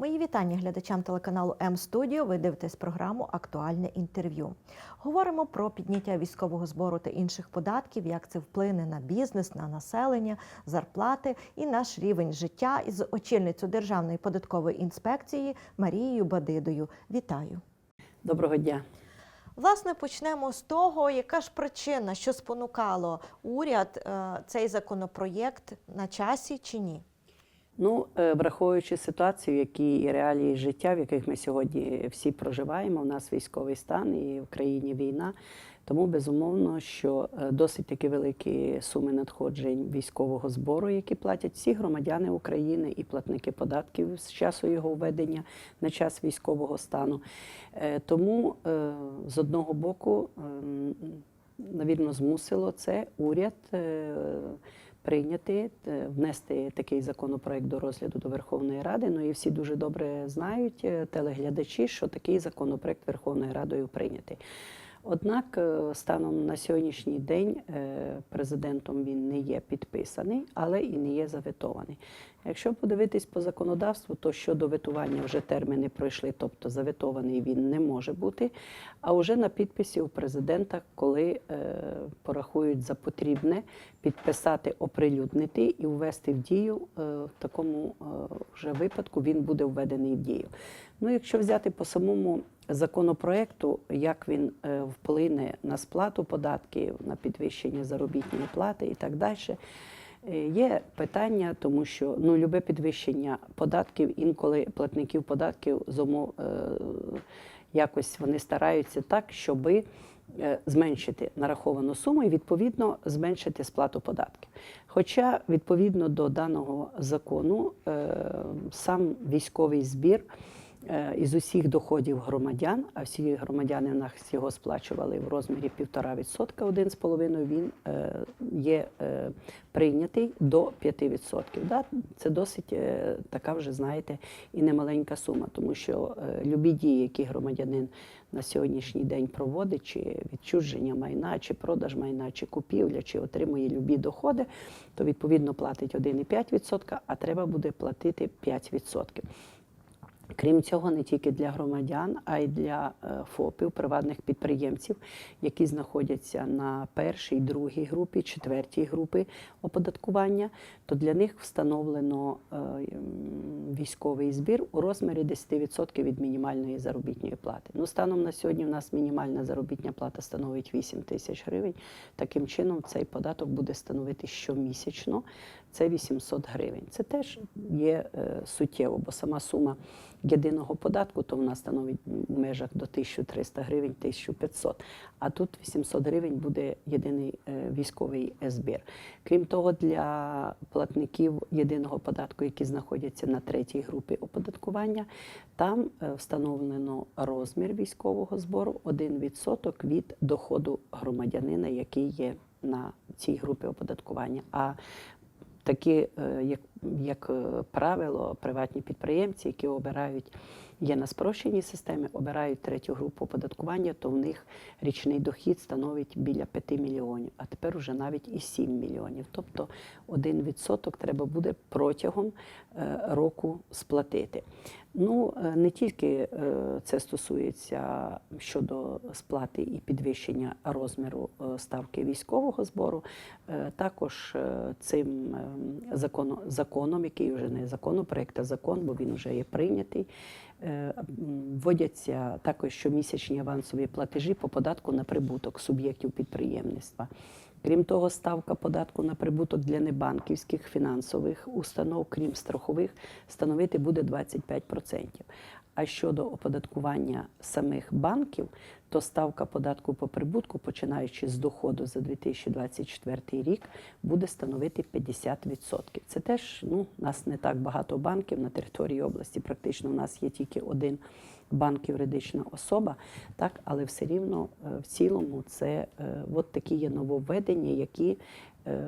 Мої вітання глядачам телеканалу М Студіо. Ви дивитесь програму Актуальне інтерв'ю. Говоримо про підняття військового збору та інших податків, як це вплине на бізнес, на населення, зарплати і наш рівень життя із очільницею Державної податкової інспекції Марією Бадидою. Вітаю! Доброго дня. Власне, почнемо з того, яка ж причина, що спонукало уряд е, цей законопроєкт на часі чи ні? Ну, е, враховуючи ситуацію, які і реалії життя, в яких ми сьогодні всі проживаємо, у нас військовий стан і в країні війна. Тому безумовно, що е, досить таки великі суми надходжень військового збору, які платять всі громадяни України і платники податків з часу його введення на час військового стану. Е, Тому з одного боку, ем, навірно, змусило це уряд. Прийняти, е, внести такий законопроект до розгляду до Верховної Ради. Ну і всі дуже добре знають е, телеглядачі, що такий законопроект Верховною Радою прийнятий. Однак, е, станом на сьогоднішній день президентом він не є підписаний, але і не є заветований. Якщо подивитись по законодавству, то щодо ветування вже терміни пройшли, тобто заветований він не може бути. А вже на підписі у президента, коли е, порахують за потрібне підписати, оприлюднити і ввести в дію, е, в такому е, вже випадку він буде введений в дію. Ну, якщо взяти по самому законопроекту, як він е, вплине на сплату податків, на підвищення заробітної плати і так далі. Е, Є питання, тому що ну, любе підвищення податків, інколи платників податків з умов е, якось вони стараються так, щоби е, зменшити нараховану суму і відповідно зменшити сплату податків. Хоча відповідно до даного закону сам військовий збір із усіх доходів громадян, а всі громадяни в нас його сплачували в розмірі 1,5%, 1,5% він е, є е, прийнятий до 5%. Да? Це досить е, така вже, знаєте, і немаленька сума, тому що е, любі дії, які громадянин на сьогоднішній день проводить, чи відчуження майна, чи продаж майна, чи купівля, чи отримує любі доходи, то відповідно платить 1,5%, а треба буде платити 5%. Крім цього, не тільки для громадян, а й для е, ФОПів, приватних підприємців, які знаходяться на першій, другій групі, четвертій групі оподаткування, то для них встановлено е, військовий збір у розмірі 10% від мінімальної заробітної плати. Ну, станом на сьогодні у нас мінімальна заробітня плата становить 8 тисяч гривень. Таким чином, цей податок буде становити щомісячно. Це 800 гривень. Це теж є е, суттєво, бо сама сума єдиного податку то вона становить в межах до 1300 гривень, 1500. А тут 800 гривень буде єдиний е, військовий збір. Крім того, для платників єдиного податку, які знаходяться на третій групі оподаткування, там е, встановлено розмір військового збору 1% від доходу громадянина, який є на цій групі оподаткування. А такі, е, як, як е, правило, приватні підприємці, які обирають, є на спрощеній системі, обирають третю групу оподаткування, то в них річний дохід становить біля 5 мільйонів, а тепер уже навіть і 7 мільйонів. Тобто 1% треба буде протягом е, року сплатити. Ну, е, не тільки е, це стосується щодо сплати і підвищення розміру е, ставки військового збору, також цим законом, законом, який вже не законопроект, а закон, бо він вже є прийнятий, вводяться також щомісячні авансові платежі по податку на прибуток суб'єктів підприємництва. Крім того, ставка податку на прибуток для небанківських фінансових установ, крім страхових, становити буде 25%. А щодо оподаткування самих банків, то ставка податку по прибутку, починаючи з доходу за 2024 рік, буде становити 50%. Це теж ну, у нас не так багато банків на території області. Практично у нас є тільки один банк юридична особа, так, але все рівно е, в цілому це е, от такі є нововведення, які е,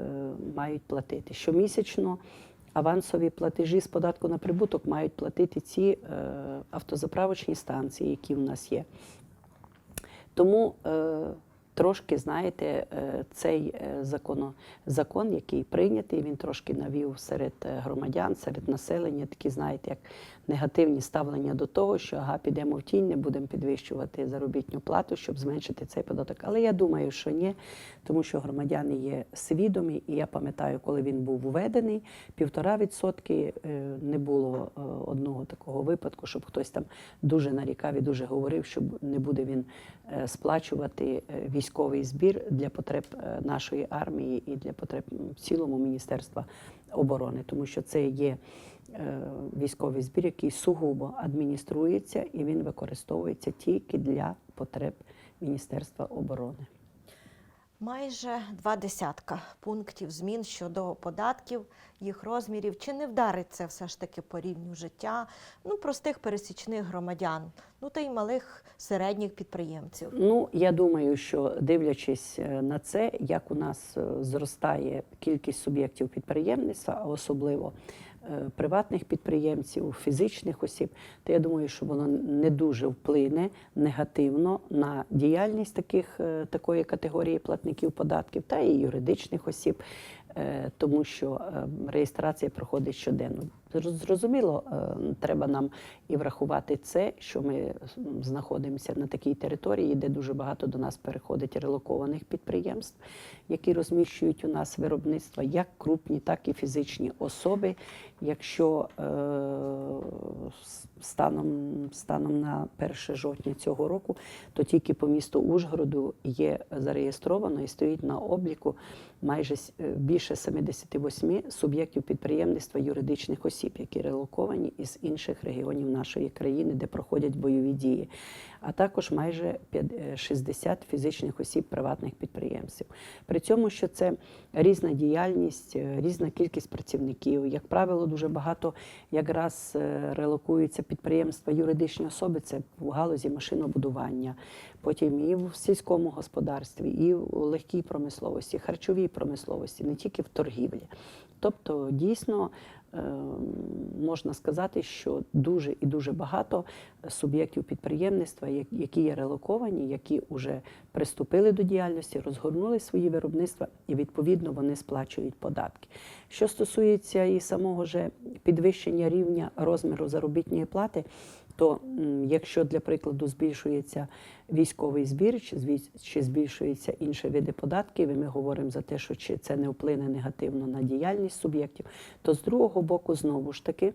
мають платити. Щомісячно авансові платежі з податку на прибуток мають платити ці автозаправочні станції, які в нас є. Тому трошки, знаєте, е, цей е, законо, закон, який прийнятий, він трошки навів серед е, громадян, серед населення такі, знаєте, як негативні ставлення до того, що ага, підемо в тінь, не будемо підвищувати заробітну плату, щоб зменшити цей податок. Але я думаю, що ні, тому що громадяни є свідомі, і я пам'ятаю, коли він був введений, півтора відсотки не було одного такого випадку, щоб хтось там дуже нарікав і дуже говорив, що не буде він сплачувати військовий збір для потреб е, нашої армії і для потреб цілому Міністерства оборони, тому що це є е, військовий збір, який сугубо адмініструється і він використовується тільки для потреб Міністерства оборони. Майже два десятка пунктів змін щодо податків, їх розмірів. Чи не вдарить це все ж таки по рівню життя ну, простих пересічних громадян, ну та й малих середніх підприємців? Ну, я думаю, що дивлячись е, на це, як у нас е, зростає кількість суб'єктів підприємництва, а особливо приватних підприємців, фізичних осіб, то я думаю, що воно не дуже вплине негативно на діяльність таких, е, такої категорії платників податків та і юридичних осіб, е, тому що е, реєстрація проходить щоденно. Зрозуміло, е, треба нам і врахувати це, що ми знаходимося на такій території, де дуже багато до нас переходить релокованих підприємств, які розміщують у нас виробництва як крупні, так і фізичні особи. Якщо е, станом, станом на 1 жовтня цього року, то тільки по місту Ужгороду є зареєстровано і стоїть на обліку майже е, більше 78 суб'єктів підприємництва юридичних осіб, які релоковані із інших регіонів нашої країни, де проходять бойові дії, а також майже п'ят- е, 60 фізичних осіб приватних підприємців. При цьому, що це різна діяльність, е, різна кількість працівників. Як правило, дуже багато якраз релокуються підприємства юридичні особи. Це в галузі машинобудування, потім і в сільському господарстві, і в легкій промисловості, харчовій промисловості, не тільки в торгівлі. Тобто, дійсно. Е, Можна сказати, що дуже і дуже багато суб'єктів підприємництва, які є релоковані, які вже приступили до діяльності, розгорнули свої виробництва, і відповідно вони сплачують податки. Що стосується і самого же підвищення рівня розміру заробітної плати, то якщо для прикладу збільшується військовий збір, чи збільшуються інші види податків, і ми говоримо за те, що чи це не вплине негативно на діяльність суб'єктів, то з другого боку знову ж таки.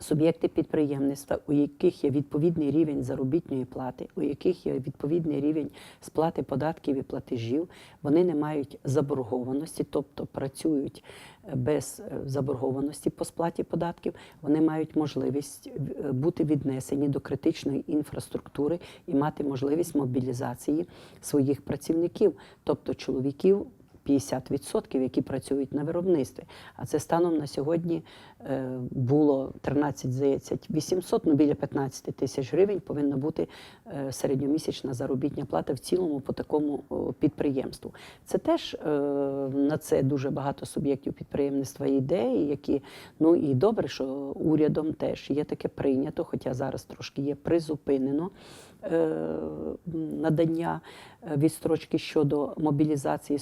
Суб'єкти підприємництва, у яких є відповідний рівень заробітної плати, у яких є відповідний рівень сплати податків і платежів, вони не мають заборгованості, тобто працюють е, без е, заборгованості по сплаті податків. Вони мають можливість е, бути віднесені до критичної інфраструктури і мати можливість мобілізації своїх працівників, тобто чоловіків. 50%, які працюють на виробництві. А це станом на сьогодні е, було 13, здається, 800, ну біля 15 тисяч гривень повинна бути е, середньомісячна заробітня плата в цілому по такому підприємству. Це теж е, на це дуже багато суб'єктів підприємництва йде, які ну і добре, що урядом теж є таке прийнято, хоча зараз трошки є призупинено надання відстрочки щодо мобілізації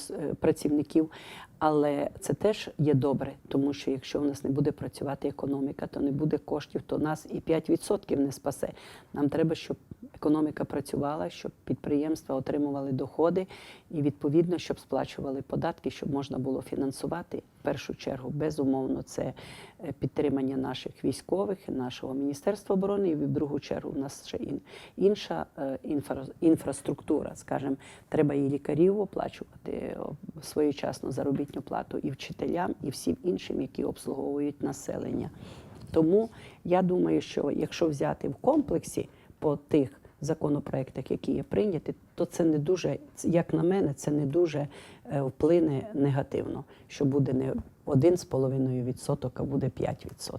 працівників. Але це теж є добре, тому що якщо в нас не буде працювати економіка, то не буде коштів, то нас і 5% не спасе. Нам треба, щоб економіка працювала, щоб підприємства отримували доходи і відповідно, щоб сплачували податки, щоб можна було фінансувати в першу чергу. Безумовно, це е, підтримання наших військових, нашого міністерства оборони. І в другу чергу у нас ще інша е, інфра- інфраструктура. Скажімо, треба і лікарів оплачувати о, своєчасно заробітну плату, і вчителям, і всім іншим, які обслуговують населення. Тому я думаю, що якщо взяти в комплексі по тих законопроектах, які є прийняті, то це не дуже, як на мене, це не дуже е, вплине негативно, що буде не 1,5%, а буде 5%.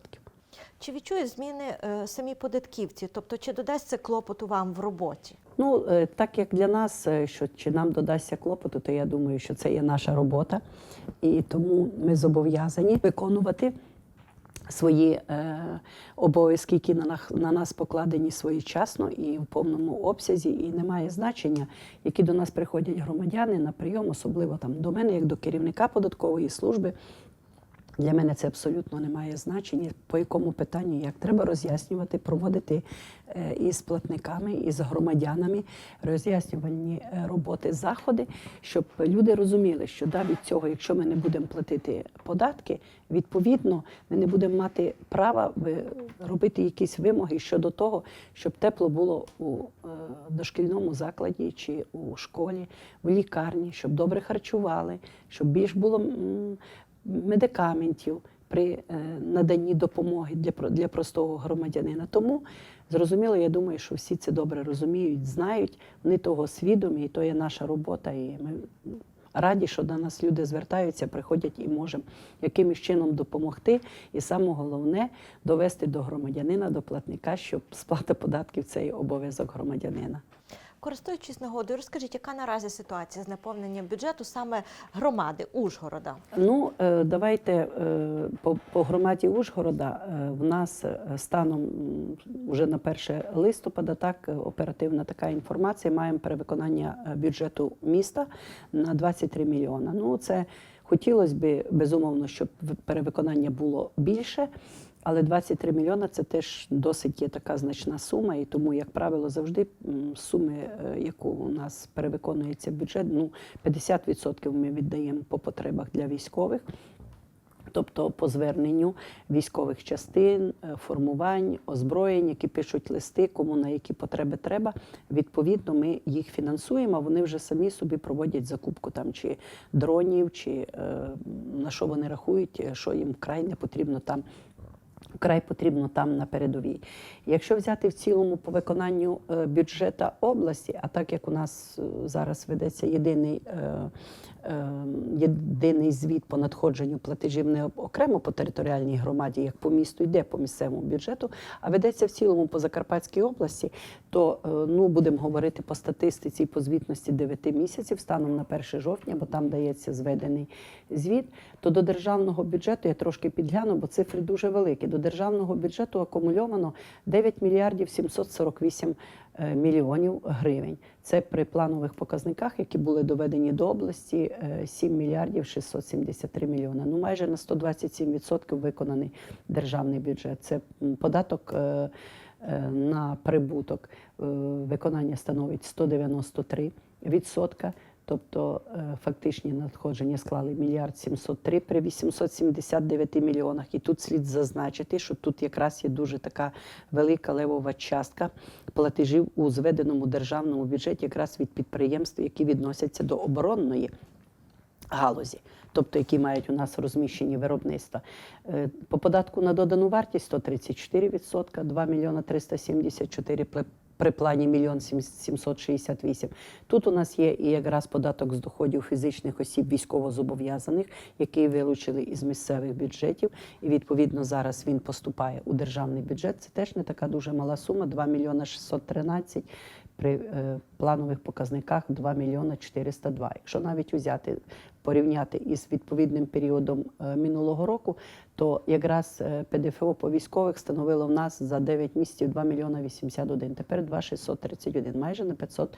Чи відчують зміни е, самі податківці? Тобто, чи додасть це клопоту вам в роботі? Ну, е, так як для нас, е, що чи нам додасться клопоту, то я думаю, що це є наша робота, і тому ми зобов'язані виконувати свої е, обов'язки, які на, на нас покладені своєчасно і в повному обсязі, і немає значення, які до нас приходять громадяни на прийом, особливо там до мене, як до керівника податкової служби. Для мене це абсолютно не має значення, по якому питанню як треба роз'яснювати, проводити е, із платниками, із громадянами роз'яснювальні е, роботи, заходи, щоб люди розуміли, що да, від цього, якщо ми не будемо платити податки, відповідно ми не будемо мати права робити якісь вимоги щодо того, щоб тепло було у е, дошкільному закладі чи у школі, в лікарні, щоб добре харчували, щоб більш було. Медикаментів при е, наданні допомоги для, для простого громадянина. Тому зрозуміло, я думаю, що всі це добре розуміють, знають, вони того свідомі, і то є наша робота. І ми раді, що до нас люди звертаються, приходять і можемо якимось чином допомогти. І саме головне довести до громадянина, до платника, щоб сплата податків це обов'язок громадянина. Користуючись нагодою, розкажіть, яка наразі ситуація з наповненням бюджету саме громади Ужгорода? Ну, е, давайте е, по, по громаді Ужгорода е, в нас станом вже на 1 листопада так оперативна така інформація. Маємо перевиконання бюджету міста на 23 мільйона. Ну, це хотілося б безумовно, щоб перевиконання було більше. Але 23 мільйона це теж досить є така значна сума, і тому, як правило, завжди суми, е, яку у нас перевиконується бюджет, ну 50% ми віддаємо по потребах для військових. Тобто по зверненню військових частин, е, формувань, озброєнь, які пишуть листи, кому на які потреби треба. Відповідно, ми їх фінансуємо. Вони вже самі собі проводять закупку там чи дронів, чи е, на що вони рахують, що їм вкрай не потрібно там. Вкрай потрібно там на передовій. Якщо взяти в цілому по виконанню бюджету бюджета області, а так як у нас е, зараз ведеться єдиний, е, е, єдиний звіт по надходженню платежів не окремо по територіальній громаді, як по місту йде по місцевому бюджету, а ведеться в цілому по Закарпатській області, то е, ну будемо говорити по статистиці по звітності 9 місяців станом на 1 жовтня, бо там дається зведений звіт. То до державного бюджету я трошки підгляну, бо цифри дуже великі. До державного бюджету акумульовано 9 мільярдів 748 е, мільйонів гривень. Це при планових показниках, які були доведені до області, е, 7 мільярдів 673 мільйона. Ну майже на 127% виконаний державний бюджет. Це податок. е, е, На прибуток е, виконання становить 193 відсотка. Тобто е, фактичні надходження склали мільярд 703 при 879 мільйонах. І тут слід зазначити, що тут якраз є дуже така велика левова частка платежів у зведеному державному бюджеті, якраз від підприємств, які відносяться до оборонної галузі, тобто які мають у нас розміщені виробництва. Е, По податку на додану вартість 134%, 2 мільйона 374 при- при плані 1 768. Тут у нас є і якраз податок з доходів фізичних осіб військовозобов'язаних, який вилучили із місцевих бюджетів, і відповідно зараз він поступає у державний бюджет. Це теж не така дуже мала сума 2 мільйона 613 при е, планових показниках 2 мільйона 402. Якщо навіть взяти, порівняти із відповідним періодом е, минулого року, то якраз е, ПДФО по військових становило в нас за 9 місяців 2 мільйона 81, тепер 2 631, майже на 500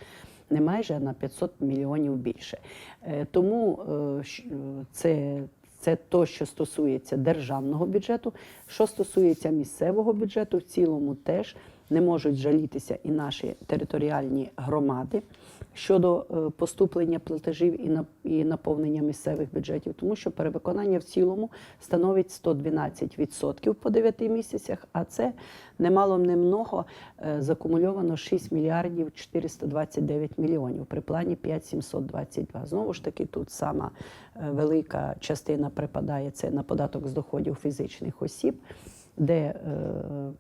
не майже, а на 500 мільйонів більше. Е, Тому е, е, це це то, що стосується державного бюджету. Що стосується місцевого бюджету, в цілому теж не можуть жалітися і наші територіальні громади щодо е, поступлення платежів і на- наповнення місцевих бюджетів, тому що перевиконання в цілому становить 112% по 9 місяцях, а це немало не много е, закумульовано 6 мільярдів 429 мільйонів при плані 5722. Знову ж таки, тут сама е, велика частина припадає це на податок з доходів фізичних осіб де е,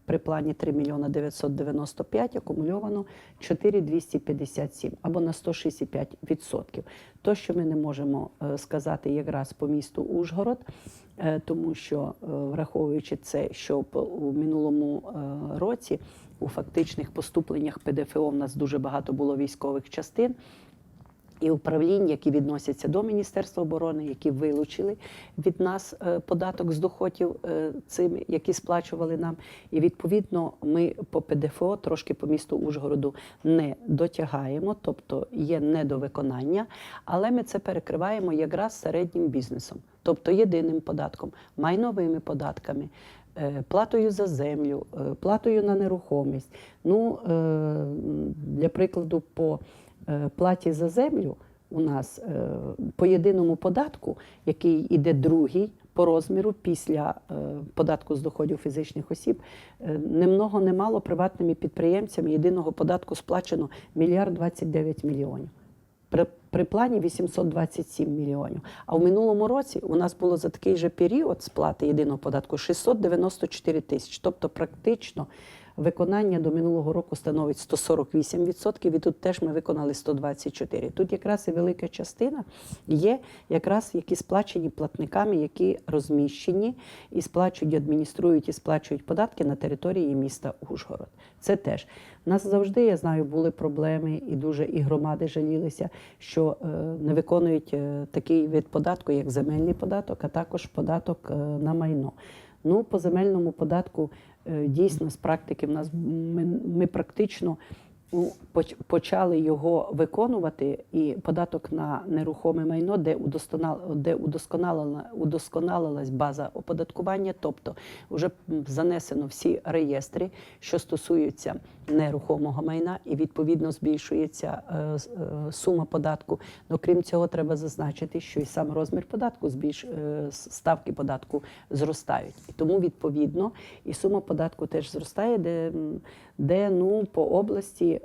при плані 3 мільйона 995 акумульовано 4,257 або на 165 відсотків. То, що ми не можемо е, сказати якраз по місту Ужгород, е, тому що враховуючи це, що у минулому році у фактичних поступленнях ПДФО в нас дуже багато було військових частин. І управлінь, які відносяться до Міністерства оборони, які вилучили від нас е, податок з доходів е, цим, які сплачували нам. І відповідно ми по ПДФО трошки по місту Ужгороду не дотягаємо, тобто є недовиконання, але ми це перекриваємо якраз середнім бізнесом, тобто єдиним податком, майновими податками. е, Платою за землю, платою на нерухомість. Ну, для прикладу, по платі за землю у нас е, по єдиному податку, який іде другий по розміру після е, податку з доходів фізичних осіб, е, немного немало приватними підприємцями єдиного податку сплачено мільярд 29 мільйонів. При, при плані 827 мільйонів. А в минулому році у нас було за такий же період сплати єдиного податку 694 тисячі. Тобто, практично виконання до минулого року становить 148%, і тут теж ми виконали 124. Тут якраз і велика частина є, якраз які сплачені платниками, які розміщені і сплачують, адмініструють і сплачують податки на території міста Ужгород. Це теж. У нас завжди, я знаю, були проблеми, і дуже і громади жалілися, що е, не виконують е, такий вид податку, як земельний податок, а також податок е, на майно. Ну, по земельному податку е, дійсно з практики в нас ми, ми практично почали його виконувати, і податок на нерухоме майно, де удосконал, де удосконалена, удосконалилась база оподаткування, тобто вже занесено всі реєстри, що стосуються нерухомого майна, і відповідно збільшується е, е, сума податку. Ну, крім цього, треба зазначити, що і сам розмір податку збільш е, ставки податку зростають. І тому відповідно і сума податку теж зростає, де, де ну по області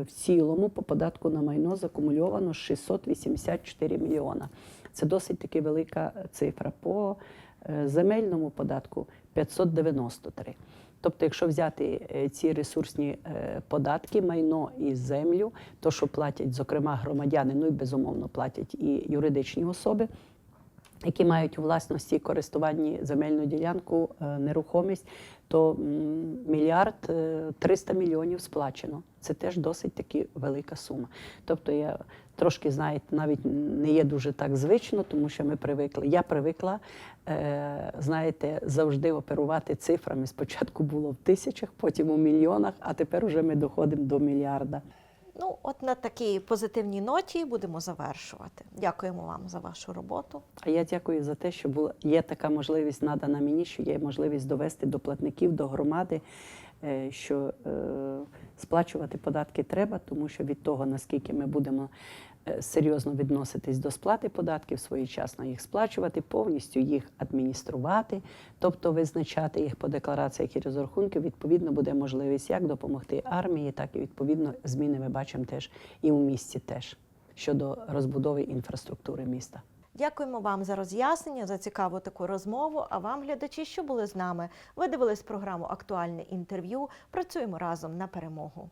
в цілому по податку на майно закумульовано 684 мільйона. Це досить таки велика цифра. По земельному податку 593. Тобто, якщо взяти е, ці ресурсні е, податки, майно і землю, то що платять, зокрема, громадяни, ну і безумовно платять і юридичні особи, які мають у власності користуванні земельну ділянку, е, нерухомість, то мільярд е, 300 мільйонів сплачено. Це теж досить таки велика сума. Тобто я трошки, знаєте, навіть не є дуже так звично, тому що ми привикли. Я привикла, е, знаєте, завжди оперувати цифрами. Спочатку було в тисячах, потім у мільйонах, а тепер уже ми доходимо до мільярда. Ну, от на такій позитивній ноті будемо завершувати. Дякуємо вам за вашу роботу. А я дякую за те, що була є така можливість надана мені, що є можливість довести до платників, до громади, е, що е, сплачувати податки треба, тому що від того, наскільки ми будемо серйозно відноситись до сплати податків, своєчасно їх сплачувати, повністю їх адмініструвати, тобто визначати їх по деклараціях і розрахунків, відповідно буде можливість як допомогти армії, так і відповідно зміни ми бачимо теж і у місті теж щодо розбудови інфраструктури міста. Дякуємо вам за роз'яснення, за цікаву таку розмову. А вам, глядачі, що були з нами. Ви дивились програму Актуальне інтерв'ю. Працюємо разом на перемогу.